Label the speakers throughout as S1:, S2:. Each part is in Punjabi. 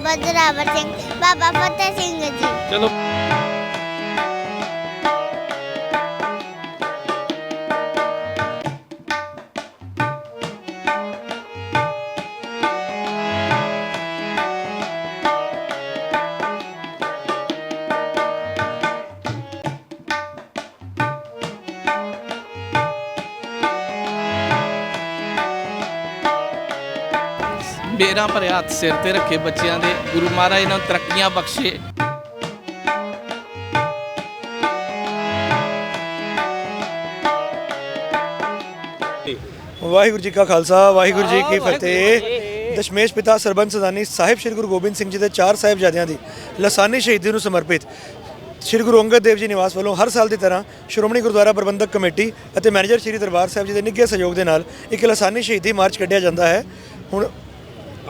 S1: ਬਾਬਾ ਜਰਾਵਰ ਸਿੰਘ ਬਾਬਾ ਫਤਿਹ ਸਿੰਘ ਜੀ।
S2: ਚਲੋ। ਮੇਰਾ ਭਰਿਆ ਹੱਥ ਸਿਰ ਤੇ ਰੱਖੇ ਬੱਚਿਆਂ ਦੇ। ਗੁਰੂ ਮਹਾਰਾਜ ਇਹਨਾਂ ਨੂੰ ਤਰੱਕੀਆਂ ਬਖਸ਼ੇ।
S3: ਵਾਹਿਗੁਰੂ ਜੀ ਕਾ ਖਾਲਸਾ ਵਾਹਿਗੁਰੂ ਜੀ ਕੀ ਫਤਿਹ। ਦਸ਼ਮੇਸ਼ ਪਿਤਾ ਸਰਬੰਸ ਸਦਾਨੀ ਸਾਹਿਬ ਸ੍ਰੀ ਗੁਰੂ ਗੋਬਿੰਦ ਸਿੰਘ ਜੀ ਦੇ ਚਾਰ ਸਾਹਿਬਜ਼ਾਦਿਆਂ ਦੀ ਲਸਾਨੀ ਸ਼ਹੀਦੀ ਨੂੰ ਸਮਰਪਿਤ ਸ੍ਰੀ ਗੁਰੂ ਅੰਗਦ ਦੇਵ ਜੀ ਨਿਵਾਸ ਵੱਲੋਂ ਹਰ ਸਾਲ ਦੀ ਤਰ੍ਹਾਂ ਸ਼੍ਰੋਮਣੀ ਗੁਰਦੁਆਰਾ ਪ੍ਰਬੰਧਕ ਕਮੇਟੀ ਅਤੇ ਮੈਨੇਜਰ ਸ੍ਰੀ ਦਰਬਾਰ ਸਾਹਿਬ ਜੀ ਦੇ ਨਿੱਘੇ ਸਹਿਯੋਗ ਦੇ ਨਾਲ ਇੱਕ ਲਸਾਨੀ ਸ਼ਹੀਦੀ ਮਾਰਚ ਕੱਢਿਆ ਜਾਂਦਾ ਹੈ। ਹੁਣ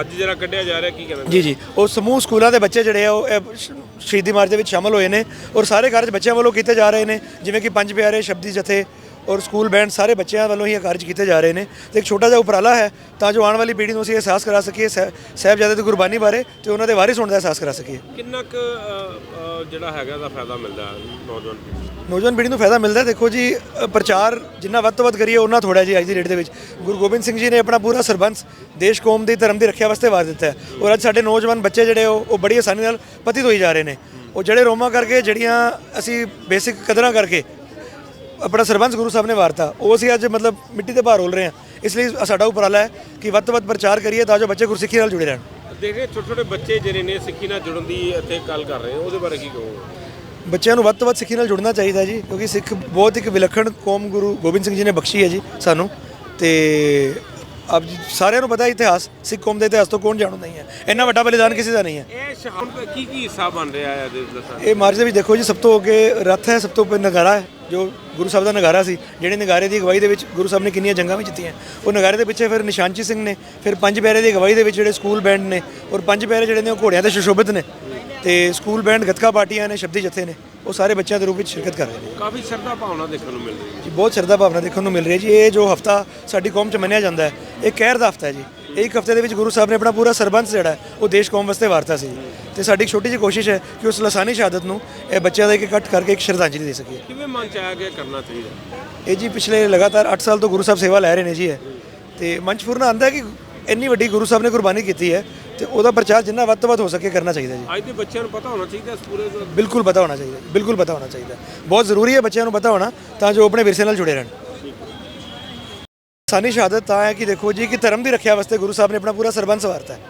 S4: ਅੱਜ ਜਿਹੜਾ ਕੱਢਿਆ ਜਾ ਰਿਹਾ, ਕੀ ਕਹਿਣਾ
S3: ਜੀ ਜੀ। ਉਹ ਸਮੂਹ ਸਕੂਲਾਂ ਦੇ ਬੱਚੇ ਜਿਹੜੇ ਆ, ਉਹ, ਇਹ ਸ਼- ਸ਼ਹੀਦੀ ਮਾਰਚ ਦੇ ਵਿੱਚ ਸ਼ਾਮਲ ਹੋਏ ਨੇ ਔਰ ਸਾਰੇ ਕਾਰਜ ਬੱਚਿਆਂ ਵੱਲੋਂ ਕੀਤੇ ਜਾ ਰਹੇ ਨੇ, ਜਿਵੇਂ ਕਿ ਪੰਜ ਪਿਆਰੇ ਸ਼ਬਦੀ ਜਥੇ ਔਰ ਸਕੂਲ ਬੈਂਡ ਸਾਰੇ ਬੱਚਿਆਂ ਵੱਲੋਂ ਹੀ ਇਹ ਕਾਰਜ ਕੀਤੇ ਜਾ ਰਹੇ ਨੇ ਤੇ ਇੱਕ ਛੋਟਾ ਜਿਹਾ ਉਪਰਾਲਾ ਹੈ ਤਾਂ ਜੋ ਆਉਣ ਵਾਲੀ ਪੀੜ੍ਹੀ ਨੂੰ ਅਸੀਂ ਅਹਿਸਾਸ ਕਰਾ ਸਕੀਏ ਸਾਹਿ- ਸਾਹਿਬਜ਼ਾਦੇ ਦੀ ਕੁਰਬਾਨੀ ਬਾਰੇ ਤੇ ਉਹਨਾਂ ਦੇ ਵਾਰਿਸ ਹੋਣ ਦਾ ਅਹਿਸਾਸ ਕਰਾ ਸਕੀਏ।
S4: ਕਿੰਨਾ ਕੁ ਜਿਹੜਾ ਹੈਗਾ ਦਾ ਫਾਇਦਾ ਮਿਲਦਾ ਨੌਜਵਾਨ ਪੀੜ੍ਹੀ ਨੂੰ?
S3: ਨੌਜਵਾਨ ਪੀੜ੍ਹੀ ਨੂੰ ਫਾਇਦਾ ਮਿਲਦਾ ਦੇਖੋ ਜੀ ਪ੍ਰਚਾਰ ਜਿੰਨਾ ਵੱਧ ਤੋਂ ਵੱਧ ਕਰੀਏ ਉਹਨਾਂ ਥੋੜਾ ਜੀ ਅੱਜ ਦੀ ਡੇਟ ਦੇ ਵਿੱਚ। ਗੁਰੂ ਗੋਬਿੰਦ ਸਿੰਘ ਜੀ ਨੇ ਆਪਣਾ ਪੂਰਾ ਸਰਬੰਸ ਦੇਸ਼ ਕੌਮ ਦੀ ਧਰਮ ਦੀ ਰੱਖਿਆ ਵਾਸਤੇ ਵਾਰ ਦਿੱਤਾ ਹੈ। ਔਰ ਅੱਜ ਸਾਡੇ ਨੌਜਵਾਨ ਬੱਚੇ ਜਿਹੜੇ ਉਹ ਉਹ ਬੜੀ ਆਸਾਨੀ ਨਾਲ ਪਤਿਤ ਹੋਈ ਜਾ ਰਹੇ ਨੇ। ਉਹ ਜਿਹੜੇ ਰੋਮਾ ਕਰਕੇ ਜਿਹੜੀਆਂ ਅਸੀਂ ਬੇਸਿਕ ਕਦਰਾਂ ਕਰਕੇ ਆਪਣਾ ਸਰਬੰਸ ਗੁਰੂ ਸਾਹਿਬ ਨੇ ਵਾਰਤਾ ਉਹ ਅਸੀਂ ਅੱਜ ਮਤਲਬ ਮਿੱਟੀ ਤੇ ਭਾਰ ਰੋਲ ਰਹੇ ਹਾਂ। ਇਸ ਲਈ ਸਾਡਾ ਉਪਰਾਲਾ ਹੈ ਕਿ ਵੱਧ ਤੋਂ ਵੱਧ ਪ੍ਰਚਾਰ ਕਰੀਏ ਤਾਂ ਜੋ ਬੱਚੇ ਗੁਰਸਿੱਖੀ ਨਾਲ ਜੁੜੇ ਰਹਿਣ।
S4: ਦੇਖ ਰਹੇ ਛੋਟੇ ਛੋਟੇ ਬੱਚੇ ਜਿਹੜੇ ਨੇ ਸਿੱਖੀ ਨਾਲ ਜੁੜਨ ਦੀ ਇੱਥੇ ਗੱਲ ਕਰ ਰਹੇ ਹੋ ਉਹਦੇ ਬਾਰੇ ਕੀ ਕਹੋਗੇ?
S3: ਬੱਚਿਆਂ ਨੂੰ ਵੱਧ ਤੋਂ ਵੱਧ ਸਿੱਖੀ ਨਾਲ ਜੁੜਨਾ ਚਾਹੀਦਾ ਜੀ ਕਿਉਂਕਿ ਸਿੱਖ ਬਹੁਤ ਇੱਕ ਵਿਲੱਖਣ ਕੌਮ ਗੁਰੂ ਗੋਬਿੰਦ ਸਿੰਘ ਜੀ ਨੇ ਬਖਸ਼ੀ ਹੈ ਜੀ ਸਾਨੂੰ ਤੇ ਆਪ ਜੀ ਸਾਰਿਆਂ ਨੂੰ ਪਤਾ ਇਤਿਹਾਸ ਸਿੱਖ ਕੌਮ ਦੇ ਇਤਿਹਾਸ ਤੋਂ ਕੌਣ ਜਾਣੂ ਨਹੀਂ ਹੈ। ਇੰਨਾ ਵੱਡਾ ਬਲੀਦਾਨ ਕਿਸੇ ਦਾ ਨਹੀਂ ਹੈ।
S4: ਇਹ ਸ਼ਾਮ ਦਾ ਕੀ ਕੀ ਹਿੱਸਾ ਬਣ ਰਿਹਾ ਹੈ ਦੱਸਾਂ
S3: ਇਹ ਮਾਰਚ ਦੇ ਵਿੱਚ ਦੇਖੋ ਜੀ ਸਭ ਤੋਂ ਅੱਗੇ ਰੱਥ ਹੈ ਸਭ ਤੋਂ ਉੱਪਰ ਨਗਾਰਾ ਹੈ ਜੋ ਗੁਰੂ ਸਾਹਿਬ ਦਾ ਨਗਾਰਾ ਸੀ। ਜਿਹੜੇ ਨਗਾਰੇ ਦੀ ਅਗਵਾਈ ਦੇ ਵਿੱਚ ਗੁਰੂ ਸਾਹਿਬ ਨੇ ਕਿੰਨੀਆਂ ਜੰਗਾਂ ਵੀ ਜਿੱਤੀਆਂ। ਉਹ ਨਗਾਰੇ ਦੇ ਪਿੱਛੇ ਫਿਰ ਨਿਸ਼ਾਨਚੀ ਸਿੰਘ ਨੇ ਫਿਰ ਪੰਜ ਪਿਆਰੇ ਦੀ ਅਗਵਾਈ ਦੇ ਵਿੱਚ ਜਿਹੜੇ ਸਕੂਲ ਬੈਂਡ ਨੇ ਔਰ ਪੰਜ ਪਿਆਰੇ ਜਿਹੜੇ ਨੇ ਉਹ ਘੋੜਿਆਂ ਤੇ ਸੁਸ਼ੋਭਿਤ ਨੇ। ਤੇ ਸਕੂਲ ਬੈਂਡ ਗੱਤਕਾ ਪਾਰਟੀਆਂ ਨੇ ਸ਼ਬਦੀ ਜਥੇ ਨੇ। ਉਹ ਸਾਰੇ ਬੱਚਿਆਂ ਦੇ ਰੂਪ ਵਿੱਚ ਸ਼ਿਰਕਤ ਕਰ ਰਹੇ ਨੇ।
S4: ਕਾਫੀ ਸ਼ਰਧਾ ਭਾਵਨਾ ਦੇਖਣ ਨੂੰ ਮਿਲ ਰਹੀ ਹੈ।
S3: ਜੀ ਬਹੁਤ ਸ਼ਰਧਾ ਭਾਵਨਾ ਦੇਖਣ ਨੂੰ ਮਿਲ ਰਹੀ ਹੈ ਜੀ। ਇਹ ਜੋ ਹਫਤਾ ਸਾਡੀ ਕੌਮ 'ਚ ਮੰਨਿਆ ਜਾਂਦਾ ਹੈ ਇਹ ਕਹਿਰ ਦਾ ਹਫਤਾ ਹੈ ਜੀ। ਇੱਕ ਹਫ਼ਤੇ ਦੇ ਵਿੱਚ ਗੁਰੂ ਸਾਹਿਬ ਨੇ ਆਪਣਾ ਪੂਰਾ ਸਰਬੰਸ ਜਿਹੜਾ ਹੈ, ਉਹ ਦੇਸ਼ ਕੌਮ ਵਾਸਤੇ ਵਾਰਤਾ ਸੀ ਤੇ ਸਾਡੀ ਇੱਕ ਛੋਟੀ ਜਿਹੀ ਕੋਸ਼ਿਸ਼ ਹੈ ਕਿ ਉਸ ਲਸਾਨੀ ਸ਼ਹਾਦਤ ਨੂੰ ਇਹ ਬੱਚਿਆਂ ਦਾ ਇੱਕ ਇਕੱਠ ਕਰਕੇ ਇੱਕ ਸ਼ਰਧਾਂਜਲੀ ਦੇ ਸਕੀਏ।
S4: ਕਿਵੇਂ ਮਨ ਚ ਆਇਆ ਕਿ ਕਰਨਾ ਚਾਹੀਦਾ?
S3: ਇਹ ਜੀ ਪਿਛਲੇ ਲਗਾਤਾਰ 8 ਸਾਲ ਤੋਂ ਗੁਰੂ ਸਾਹਿਬ ਸੇਵਾ ਲੈ ਰਹੇ ਨੇ ਜੀ ਇਹ। ਤੇ ਮੰਚਪੁਰ ਨਾਲ ਆਂਦਾ ਕਿ ਇੰਨੀ ਵੱਡੀ ਗੁਰੂ ਸਾਹਿਬ ਨੇ ਕੁਰਬਾਨੀ ਕੀਤੀ ਹੈ। ਤੇ ਉਹਦਾ ਪ੍ਰਚਾਰ ਜਿੰਨਾ ਵੱਧ ਤੋਂ ਵੱਧ ਹੋ ਸਕੇ ਕਰਨਾ ਚਾਹੀਦਾ ਜੀ।
S4: ਅੱਜ ਦੇ ਬੱਚਿਆਂ ਨੂੰ ਪਤਾ ਹੋਣਾ ਚਾਹੀਦਾ ਇਸ ਪੂਰੇ ਦਾ।
S3: ਬਿਲਕੁਲ ਪਤਾ ਹੋਣਾ ਚਾਹੀਦਾ ਬਿਲਕੁਲ ਪਤਾ ਹੋਣਾ ਚਾਹੀਦਾ। ਬਹੁਤ ਜ਼ਰੂਰੀ ਹੈ ਬੱਚਿਆਂ ਨੂੰ ਪਤਾ ਹੋਣਾ ਤਾਂ ਜੋ ਆਪਣੇ ਵਿਰਸੇ ਨਾਲ ਜੁੜੇ ਰਹਿਣ। ਸਾਨੀ ਸ਼ਹਾਦਤ ਤਾਂ ਹੈ ਕਿ ਦੇਖੋ ਜੀ ਕਿ ਧਰਮ ਦੀ ਰੱਖਿਆ ਵਾਸਤੇ ਗੁਰੂ ਸਾਹਿਬ ਨੇ ਆਪਣਾ ਪੂਰਾ ਸਰਬੰਸ ਵਾਰਤਾ ਹੈ।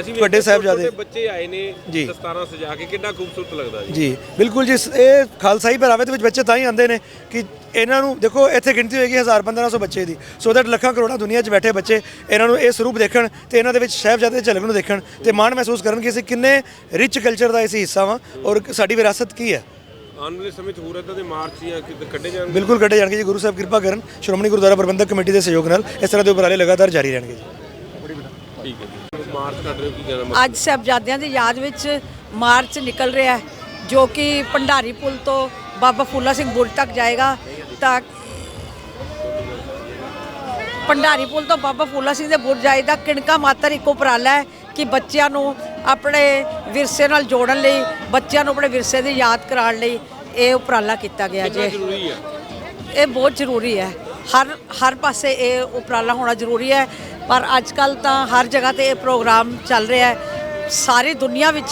S4: ਅਸੀਂ
S3: ਵੱਡੇ ਸਾਹਿਬਜ਼ਾਦੇ।
S4: ਬੱਚੇ ਆਏ ਨੇ। ਦਸਤਾਰਾਂ ਸਜਾ ਕੇ ਕਿੰਨਾ ਖੂਬਸੂਰਤ ਲੱਗਦਾ ਜੀ।
S3: ਜੀ ਬਿਲਕੁਲ ਜੀ ਇਹ ਖਾਲਸਾਈ ਪਹਿਰਾਵੇ ਦੇ ਵਿੱਚ ਬੱਚੇ ਤਾਂ ਹੀ ਆਉਂਦੇ ਨੇ ਕਿ ਇਹਨਾਂ ਨੂੰ ਦੇਖੋ ਇੱਥੇ ਗਿਣਤੀ ਹੋਏਗੀ 1000 1500 ਬੱਚੇ ਦੀ। ਸੋ ਦੈਟ ਲੱਖਾਂ ਕਰੋੜਾਂ ਦੁਨੀਆ 'ਚ ਬੈਠੇ ਬੱਚੇ ਇਹਨਾਂ ਨੂੰ ਇਹ ਸਰੂਪ ਦੇਖਣ ਤੇ ਇਹਨਾਂ ਦੇ ਵਿੱਚ ਸਾਹਿਬਜ਼ਾਦੇ ਦੇ ਝਲਕ ਨੂੰ ਦੇਖਣ ਤੇ ਮਾਣ ਮਹਿਸੂਸ ਕਰਨ ਕਿ ਅਸੀਂ ਕਿੰਨੇ ਰਿਚ ਕਲਚਰ ਦਾ ਅਸੀਂ ਹਿੱਸਾ ਵਾਂ ਔਰ ਸਾਡੀ ਵਿਰਾਸਤ ਕੀ ਹੈ।
S4: ਆਉਣ ਵਾਲੇ ਸਮੇਂ 'ਚ ਹੋਰ ਇਦਾਂ ਦੇ ਮਾਰਚ ਜਾਂ ਕੱਢੇ ਜਾਣਗੇ?
S3: ਬਿਲਕੁਲ ਕੱਢੇ ਜਾਣਗੇ ਜੀ ਗੁਰੂ ਸਾਹਿਬ ਕਿਰਪਾ ਕਰਨ ਸ਼੍ਰੋਮਣੀ ਗੁਰਦੁਆਰਾ ਪ੍ਰਬੰਧਕ ਕਮੇਟੀ ਦੇ ਸਹਿਯੋਗ ਨਾਲ ਇਸ ਤਰ੍ਹਾਂ ਦੇ ਉਪਰਾਲੇ ਲਗਾਤਾਰ ਜਾਰੀ ਰਹਿਣਗੇ ਜੀ।
S4: ਠੀਕ ਹੈ ਜੀ। ਮਾਰਚ ਕੱਢ ਰਹੇ ਹੋ ਕੀ ਕਹਿਣਾ
S5: ਅੱਜ ਸਾਹਿਬਜ਼ਾਦਿਆਂ ਦੀ ਯਾਦ ਵਿੱਚ ਮਾਰਚ ਨਿਕਲ ਰਿਹਾ ਹੈ ਜੋ ਕਿ ਭੰਡਾਰੀ ਪੁਲ ਤੋਂ ਬਾਬਾ ਫੂਲਾ ਸਿੰਘ ਬੁਰਜ ਤੱਕ ਜਾਏਗਾ ਤਾਂ ਭੰਡਾਰੀ ਪੁਲ ਤੋਂ ਬਾਬਾ ਫੂਲਾ ਸਿੰਘ ਦੇ ਬੁਰਜ ਜਾਏਗਾ ਕਿਣਕਾ ਮਾਤਰ ਇੱਕੋ ਉਪਰਾਲਾ ਹੈ ਕਿ ਬੱਚਿਆਂ ਨੂੰ ਆਪਣੇ ਵਿਰਸੇ ਨਾਲ ਜੋੜਨ ਲਈ ਬੱਚਿਆਂ ਨੂੰ ਆਪਣੇ ਵਿਰਸੇ ਦੀ ਯਾਦ ਕਰਾਉਣ ਲਈ ਇਹ ਉਪਰਾਲਾ ਕੀਤਾ ਗਿਆ
S4: ਕਿੰਨਾ
S5: ਜੀ।
S4: ਜ਼ਰੂਰੀ ਹੈ?
S5: ਇਹ ਬਹੁਤ ਜ਼ਰੂਰੀ ਹੈ। ਹਰ ਹਰ ਪਾਸੇ ਇਹ ਉਪਰਾਲਾ ਹੋਣਾ ਜ਼ਰੂਰੀ ਹੈ। ਪਰ ਅੱਜ ਕੱਲ ਤਾਂ ਹਰ ਜਗ੍ਹਾ ਤੇ ਇਹ ਪ੍ਰੋਗਰਾਮ ਚੱਲ ਰਿਹਾ ਹੈ। ਸਾਰੀ ਦੁਨੀਆ ਵਿੱਚ